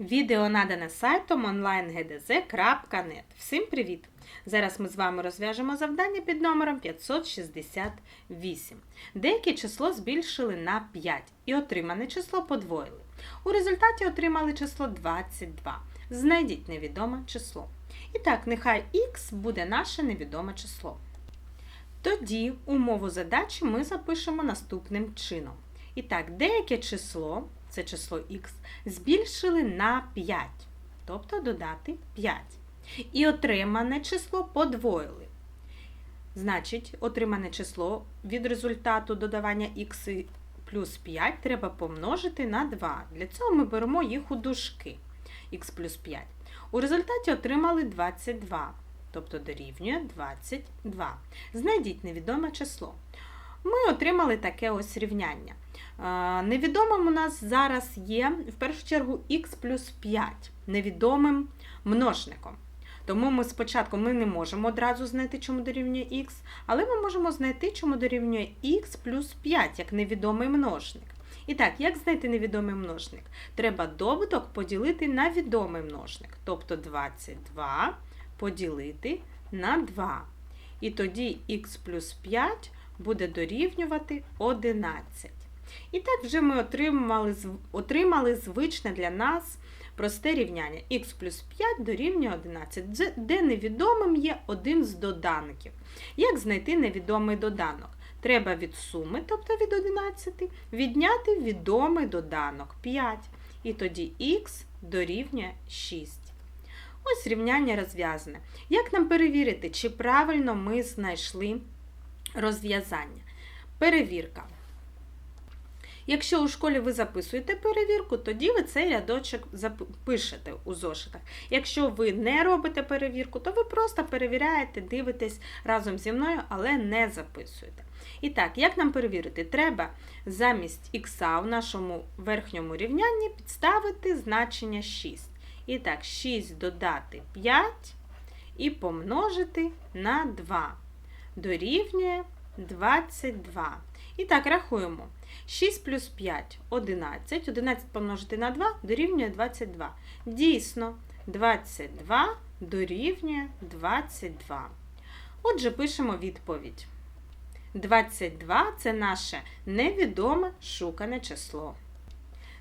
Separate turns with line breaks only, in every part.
Відео надане сайтом onlinegdz.net. Всім привіт! Зараз ми з вами розв'яжемо завдання під номером 568. Деяке число збільшили на 5 і отримане число подвоїли. У результаті отримали число 22. Знайдіть невідоме число. І так, нехай х буде наше невідоме число. Тоді умову задачі ми запишемо наступним чином. І так, деяке число, це число х, збільшили на 5, тобто додати 5. І отримане число подвоїли. Значить, отримане число від результату додавання х плюс 5 треба помножити на 2. Для цього ми беремо їх у дужки х плюс 5. У результаті отримали 22, тобто дорівнює 22. Знайдіть невідоме число. Ми отримали таке ось рівняння. Е, Невідомим у нас зараз є в першу чергу х плюс 5 невідомим множником. Тому ми спочатку ми не можемо одразу знайти, чому дорівнює х, але ми можемо знайти, чому дорівнює х плюс 5 як невідомий множник. І так, як знайти невідомий множник? Треба добуток поділити на відомий множник. Тобто 22 поділити на 2. І тоді х плюс 5 буде дорівнювати 11. І так вже ми отримали, отримали звичне для нас просте рівняння. х плюс 5 дорівнює 11, де невідомим є один з доданків. Як знайти невідомий доданок? Треба від суми, тобто від 11, відняти відомий доданок 5. І тоді х дорівнює 6. Ось рівняння розв'язане. Як нам перевірити, чи правильно ми знайшли розв'язання? Перевірка. Якщо у школі ви записуєте перевірку, тоді ви цей рядочок запишете у зошитах. Якщо ви не робите перевірку, то ви просто перевіряєте, дивитесь разом зі мною, але не записуєте. І так, як нам перевірити? Треба замість х у нашому верхньому рівнянні підставити значення 6. І так, 6 додати 5 і помножити на 2. Дорівнює 22. І так, рахуємо. 6 плюс 5 11. 11 помножити на 2 дорівнює 22. Дійсно, 22 дорівнює 22. Отже, пишемо відповідь. 22 це наше невідоме шукане число.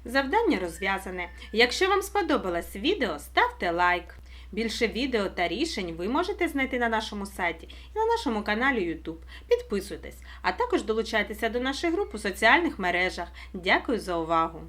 Завдання розв'язане. Якщо вам сподобалось відео, ставте лайк. Більше відео та рішень ви можете знайти на нашому сайті і на нашому каналі YouTube. Підписуйтесь, а також долучайтеся до нашої груп у соціальних мережах. Дякую за увагу!